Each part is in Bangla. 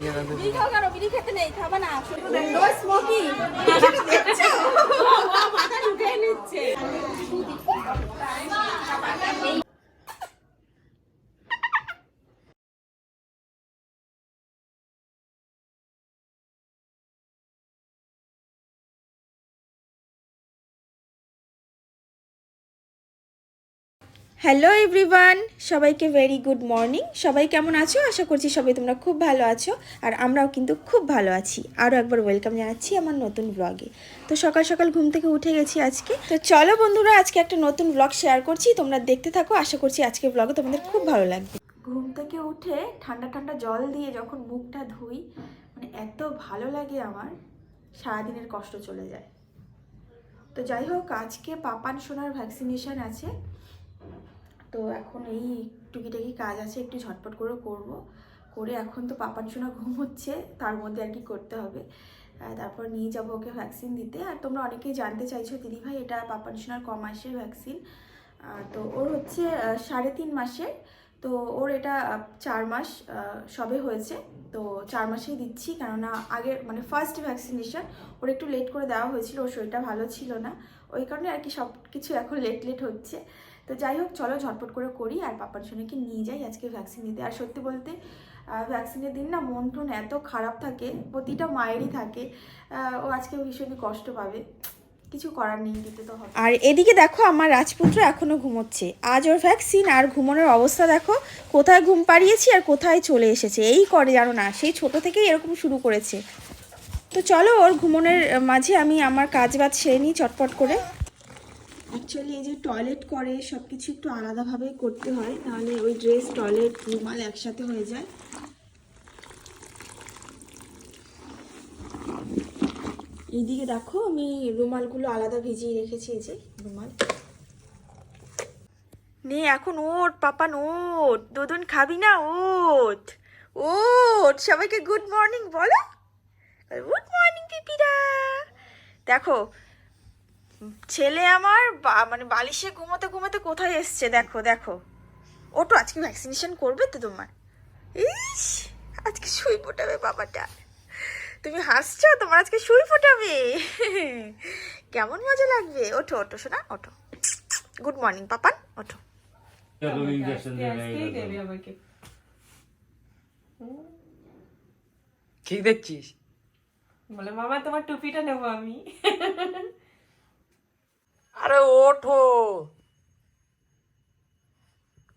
নিচ্ছে। হ্যালো এভরিওয়ান সবাইকে ভেরি গুড মর্নিং সবাই কেমন আছো? আশা করছি সবাই তোমরা খুব ভালো আছো আর আমরাও কিন্তু খুব ভালো আছি। আরও একবার ওয়েলকাম জানাচ্ছি আমার নতুন ব্লগে তো সকাল সকাল ঘুম থেকে উঠে গেছি আজকে। তো চলো বন্ধুরা, আজকে একটা নতুন ব্লগ শেয়ার করছি। তোমরা দেখতে থাকো, আশা করছি আজকে ব্লগে তোমাদের খুব ভালো লাগবে। ঘুম থেকে উঠে ঠান্ডা ঠান্ডা জল দিয়ে যখন মুখটা ধুই মানে এত ভালো লাগে আমার, সারাদিনের কষ্ট চলে যায়। তো যাই হোক, আজকে পাপান সোনার ভ্যাকসিনেশন আছে। তো এখন এই টুকিটাকি কাজ আছে, একটু ঝটপট করে করব। করে এখন তো পাপার সোনা ঘুম হচ্ছে তার মধ্যে আর কি করতে হবে। তারপর নিয়ে যাব ওকে ভ্যাকসিন দিতে। আর তোমরা অনেকেই জানতে চাইছো, দিদি ভাই, এটা পাপার সোনার ক মাসের ভ্যাকসিন তো ওর হচ্ছে সাড়ে তিন মাসের। তো ওর এটা চার মাস সবে হয়েছে। তো চার মাসেই দিচ্ছি, কেননা আগের মানে ফার্স্ট ভ্যাকসিনেশন ওর একটু লেট করে দেওয়া হয়েছিল, ওর শরীরটা ভালো ছিল না। ওই কারণে আর কি সব কিছু এখন লেট লেট হচ্ছে। তো যাই হোক, চলো ঝটপট করে করি আর পাপার সোনাকে নিয়ে যাই আজকে ভ্যাকসিন দিতে আর সত্যি বলতে ভ্যাকসিনের দিন না মন টন এত খারাপ থাকে, প্রতিটা মায়েরই থাকে ও আজকে ভীষণই কষ্ট পাবে। কিছু করার নেই, দিতে তো হবে। আর এদিকে দেখো, আমার রাজপুত্র এখনও ঘুমোচ্ছে। আজ ওর ভ্যাকসিন আর ঘুমানোর অবস্থা দেখো, কোথায় ঘুম পাড়িয়েছি আর কোথায় চলে এসেছে। এই করে জানো না, সেই ছোট থেকেই এরকম শুরু করেছে। তো চলো ওর ঘুমনের মাঝে আমি আমার কাজ বাজ সেরে নিই চটপট করে। অ্যাকচুয়ালি এই যে টয়লেট করে সব কিছু একটু আলাদাভাবে করতে হয় নাহলে ওই ড্রেস টয়লেট রুমাল একসাথে হয়ে যায়। এইদিকে দেখো, আমি রুমালগুলো আলাদা ভিজিয়ে রেখেছি, এই যে রুমাল। নে, এখন ওট পাপান ওট দুদিন, খাবি না, ওট। ওট, সবাইকে গুড মর্নিং বলো। গুড মর্নিং পিপিরা। দেখো ছেলে আমার মানে বালিশে ঘুমোতে ঘুমোতে কোথায় এসছে? দেখো দেখো। ওটো আজকে ভ্যাকসিনেশন করবে তো তোমার। ইস আজকে শুই ফোটাবে বাবাটা। তুমি হাসছো তোমার আজকে শুই ফোটাবে। কেমন মজা লাগবে? ওঠো ওঠো শোনা ওঠো। গুড মর্নিং পাপান ওঠো। ঠিক দেখছিস? বলে মামা তোমার টুপিটা নেব আমি। আরে ওঠো।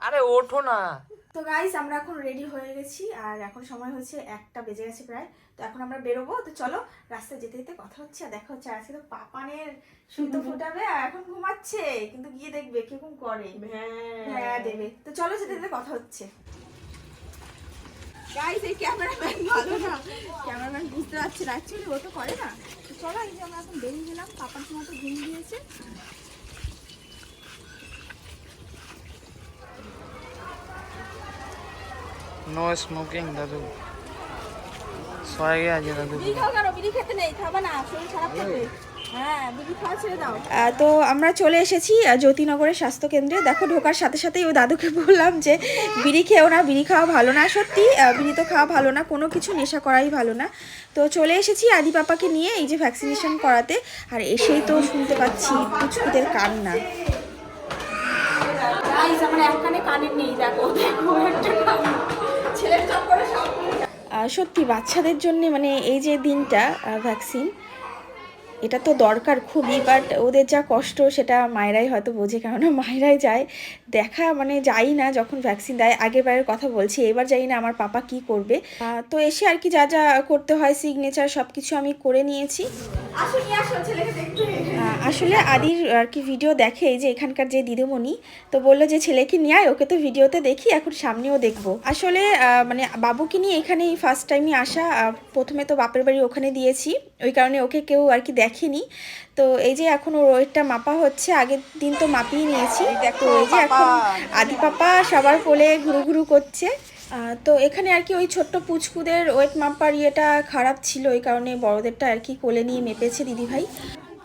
আরে ওঠো না। তো গাইস আমরা এখন রেডি হয়ে গেছি আর এখন সময় হচ্ছে একটা বেজে গেছে প্রায়। তো এখন আমরা বেরোবো। তো চলো রাস্তায় যেতে যেতে কথা হচ্ছে আর দেখা হচ্ছে আর আজকে তো পাপানের সুতো ফোটাবে আর এখন ঘুমাচ্ছে কিন্তু গিয়ে দেখবে কীরকম করে। হ্যাঁ। দেবে। তো চলো যেতে যেতে কথা হচ্ছে। গাইস এই ক্যামেরাম্যান ভালো না। ক্যামেরাম্যান বুঝতে পারছে না। অ্যাকচুয়ালি ও তো করে না। চলো এই যে আমরা এখন বেরিয়ে গেলাম পাপার সময় তো ঘুম দিয়েছে। নো স্মোকিং দাদু। সয়ে গেছে দাদু। বিড়ি খাও কেন বিড়ি খেতে নেই খাবা না শরীর খারাপ থাকবে হ্যাঁ তো আমরা চলে এসেছি জ্যোতিনগরের স্বাস্থ্য কেন্দ্রে দেখো ঢোকার সাথে সাথেই ওই দাদুকে বললাম যে বিড়ি খেও না বিড়ি খাওয়া ভালো না সত্যি বিড়ি তো খাওয়া ভালো না কোনো কিছু নেশা করাই ভালো না। তো চলে এসেছি আদি পাপাকে নিয়ে এই যে ভ্যাকসিনেশন করাতে। আর এসেই তো শুনতে পাচ্ছি পুচকুদের কান্না। আমার একখানে কানের নেই দেখো দেখো একটা কান। ছেলের সব। সত্যি বাচ্চাদের জন্য মানে এই যে দিনটা ভ্যাকসিন এটা তো দরকার খুবই বাট ওদের যা কষ্ট সেটা মায়েরাই হয়তো বোঝে কেননা মায়েরাই যায়। দেখা মানে যাই না যখন ভ্যাকসিন দেয় আগের বারের কথা বলছি এবার যাই না আমার পাপা কি করবে। তো এসে আর কি যা যা করতে হয় সিগনেচার সব কিছু আমি করে নিয়েছি। আসলে আদির আর কি ভিডিও দেখে এই যে এখানকার যে দিদিমণি তো বলল যে ছেলেকে নিয়ে আয় ওকে তো ভিডিওতে দেখি এখন সামনেও দেখব। আসলে মানে বাবুকে নিয়ে এখানেই ফার্স্ট টাইমই আসা প্রথমে তো বাপের বাড়ি ওখানে দিয়েছি ওই কারণে ওকে কেউ আর কি দেখেনি। তো এই যে এখন ওর ওয়েটটা মাপা হচ্ছে আগের দিন তো মাপিয়ে নিয়েছি। তো এই যে এখন আদি পাপা সবার কোলে ঘুরু ঘুরু করছে। তো এখানে আর কি ওই ছোট্ট পুচকুদের ওয়েট মাপার ইয়েটা খারাপ ছিল ওই কারণে বড়দেরটা আর কি কোলে নিয়ে মেপেছে দিদিভাই।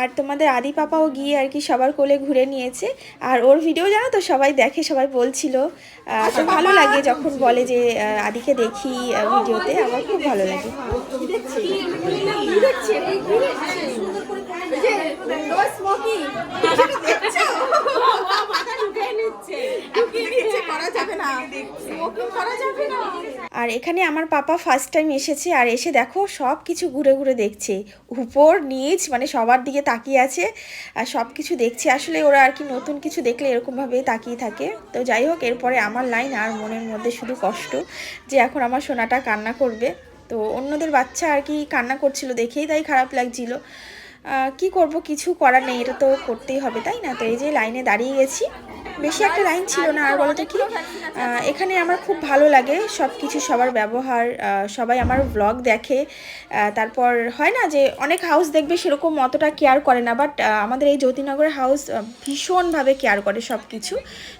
আর তোমাদের আদি পাপাও গিয়ে আর কি সবার কোলে ঘুরে নিয়েছে। আর ওর ভিডিও জানো তো সবাই দেখে সবাই বলছিল। তো ভালো লাগে যখন বলে যে আদিকে দেখি ভিডিওতে। আমার খুব ভালো লাগে। আর এখানে আমার পাপা ফার্স্ট টাইম এসেছে আর এসে দেখো সব কিছু ঘুরে ঘুরে দেখছে। উপর, নিচ মানে সবার দিকে তাকিয়ে আছে আর সব কিছু দেখছে। আসলে ওরা আর কি নতুন কিছু দেখলে এরকমভাবেই তাকিয়ে থাকে। তো যাই হোক, এরপরে আমার লাইন আর মনের মধ্যে শুধু কষ্ট যে এখন আমার সোনাটা কান্না করবে। তো অন্যদের বাচ্চা আর কি কান্না করছিল দেখেই তাই খারাপ লাগছিল। কি করব? কিছু করার নেই, এটা তো করতেই হবে, তাই না? তো এই যে লাইনে দাঁড়িয়ে গেছি। বেশি একটা লাইন ছিল না, আর বলতো কি? এখানে আমার খুব ভালো লাগে সব কিছু সবার ব্যবহার সবাই আমার ব্লগ দেখে। তারপর হয় না যে অনেক হাউস দেখবে সেরকম অতটা কেয়ার করে না বাট আমাদের এই জ্যোতিনগরের হাউস ভীষণভাবে কেয়ার করে সব কিছু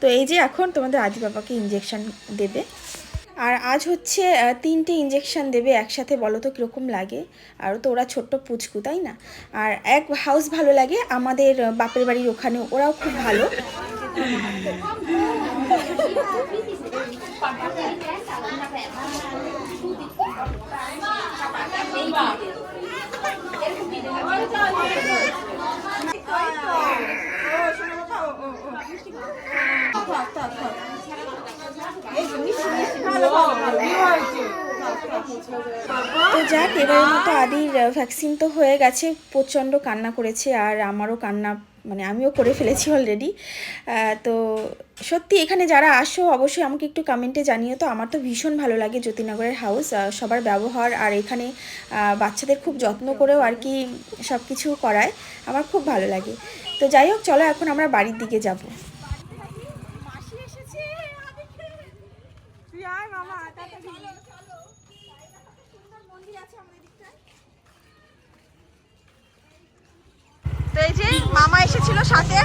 তো এই যে এখন তোমাদের আদি বাবাকে ইঞ্জেকশন দেবে। আর আজ হচ্ছে তিনটে ইঞ্জেকশন দেবে একসাথে বলো তো কীরকম লাগে আর তো ওরা ছোট্ট পুচকু তাই না আর এক হাউস ভালো লাগে আমাদের বাপের বাড়ির ওখানে ওরাও খুব ভালো তো যাক, এবারের মতো আদির ভ্যাকসিন তো হয়ে গেছে, প্রচণ্ড কান্না করেছে আর আমারও কান্না মানে আমিও করে ফেলেছি অলরেডি তো সত্যি এখানে যারা আসো, অবশ্যই আমাকে একটু কমেন্টে জানিও। তো আমার তো ভীষণ ভালো লাগে জ্যোতিনগরের হাউস সবার ব্যবহার আর এখানে বাচ্চাদের খুব যত্ন করেও আর কি সব কিছু করায়। আমার খুব ভালো লাগে। তো যাই হোক, চলো এখন আমরা বাড়ির দিকে যাব। তো এই যে মামা এসেছিল সাথে,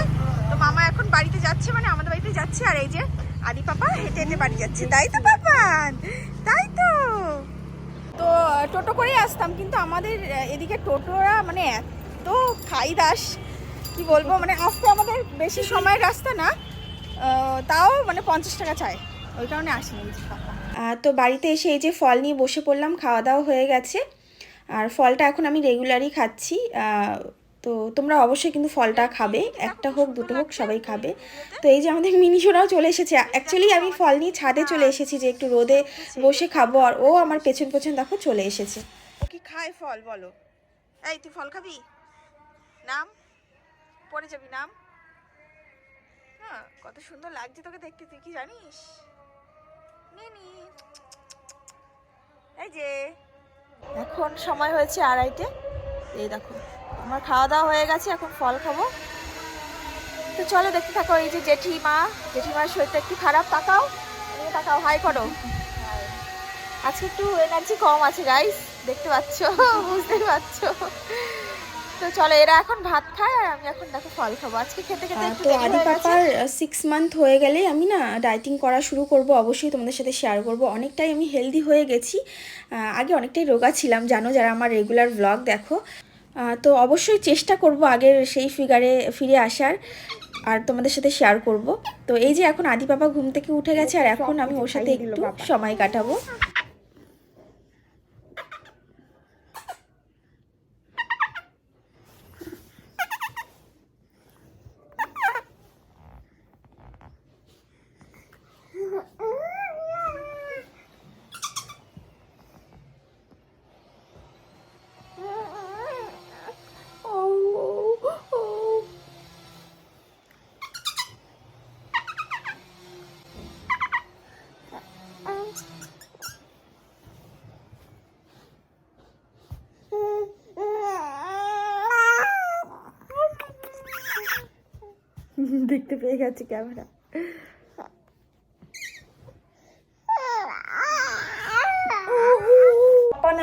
তো মামা এখন বাড়িতে যাচ্ছে মানে আমাদের বাড়িতে যাচ্ছে, আর এই যে আদি পাপা হেঁটে হেঁটে বাড়ি যাচ্ছে। তাই তো, পাপান? তাই তো। তো, টোটো করেই আসতাম, কিন্তু আমাদের এদিকে টোটোরা মানে এত খাই দাস কি বলব মানে আসতে আমাদের বেশি সময়ের রাস্তা না তাও মানে পঞ্চাশ টাকা চায় ওই কারণে আসিনি তো বাড়িতে এসে এই যে ফল নিয়ে বসে পড়লাম, খাওয়া দাওয়া হয়ে গেছে। আর ফলটা এখন আমি রেগুলারই খাচ্ছি তো তোমরা অবশ্যই কিন্তু ফলটা খাবে একটা হোক দুটো হোক সবাই খাবে। তো এই যে আমাদের মিনিশোরাও চলে এসেছে। অ্যাকচুয়ালি আমি ফল নিয়ে ছাদে চলে এসেছি যে একটু রোদে বসে খাব আর ও আমার পেছন পেছন দেখো চলে এসেছে। ও কি খায় ফল বলো। এই তুই ফল খাবি? নাম? পড়ে যাবি নাম? হ্যাঁ কত সুন্দর লাগছে তোকে দেখতে তুই কি জানিস? নে নি। এই যে এখন সময় হয়েছে আড়াইটে। এই দেখো। আমার খাওয়া দাওয়া হয়ে গেছে এখন ফল খাব। তো চলো দেখতে থাকো এই যে জেঠিমা। জেঠিমার শরীরটা একটু খারাপ তাকাও। তাকাও হাই করো। আজকে একটু এনার্জি কম আছে গাইস দেখতে পাচ্ছ বুঝতে পারছ। তো চলো এরা এখন ভাত খায় আর আমি এখন দেখো ফল খাব। আজকে খেতে খেতে একটু তো আদি হয়ে পাপার সিক্স মান্থ হয়ে গেলে আমি না ডায়েটিং করা শুরু করব। অবশ্যই তোমাদের সাথে শেয়ার করব। অনেকটাই আমি হেলদি হয়ে গেছি। আগে অনেকটাই রোগা ছিলাম জানো যারা আমার রেগুলার ব্লগ দেখো। তো অবশ্যই চেষ্টা করব আগের সেই ফিগারে ফিরে আসার, আর তোমাদের সাথে শেয়ার করব। তো এই যে এখন আদি বাবা ঘুম থেকে উঠে গেছে, আর এখন আমি ওর সাথে একটু সময় কাটাবো। দেখতে পেয়ে গেছে ক্যামেরা।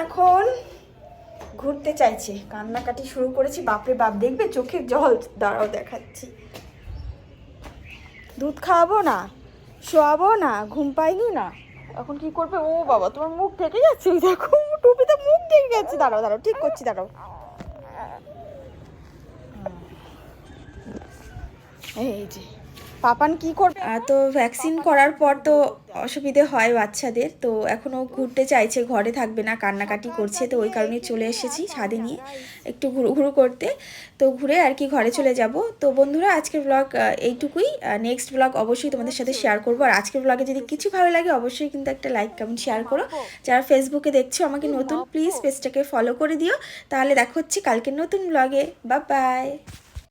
এখন ঘুরতে চাইছে। কান্নাকাটি শুরু করেছি, বাপরে বাপ, দেখবে চোখের জল দাঁড়াও দেখাচ্ছি। দুধ খাওয়াবো না, শোয়াবো না, ঘুম পাইনি না। এখন কি করবে? ও বাবা, তোমার মুখ ঢেকে যাচ্ছে দেখো, টুপিতে মুখ ঢেকে গেছে। দাঁড়াও দাঁড়াও, ঠিক করছি, দাঁড়াও। এই যে পাপান কি করবে? তো ভ্যাকসিন করার পর তো অসুবিধে হয় বাচ্চাদের, তো এখনও ঘুরতে চাইছে, ঘরে থাকবে না, কান্নাকাটি করছে, তো ওই কারণে চলে এসেছি ছাদে নিয়ে একটু ঘুরু ঘুরু করতে। তো ঘুরে আর কি ঘরে চলে যাব। তো বন্ধুরা, আজকের ব্লগ এইটুকুই। নেক্সট ব্লগ অবশ্যই তোমাদের সাথে শেয়ার করব। আর আজকের ব্লগে যদি কিছু ভালো লাগে, অবশ্যই কিন্তু একটা লাইক কমেন্ট শেয়ার করো। যারা ফেসবুকে দেখছ আমাকে নতুন প্লিজ পেজটাকে ফলো করে দিও। তাহলে দেখা হচ্ছে কালকের নতুন ব্লগে বা বাই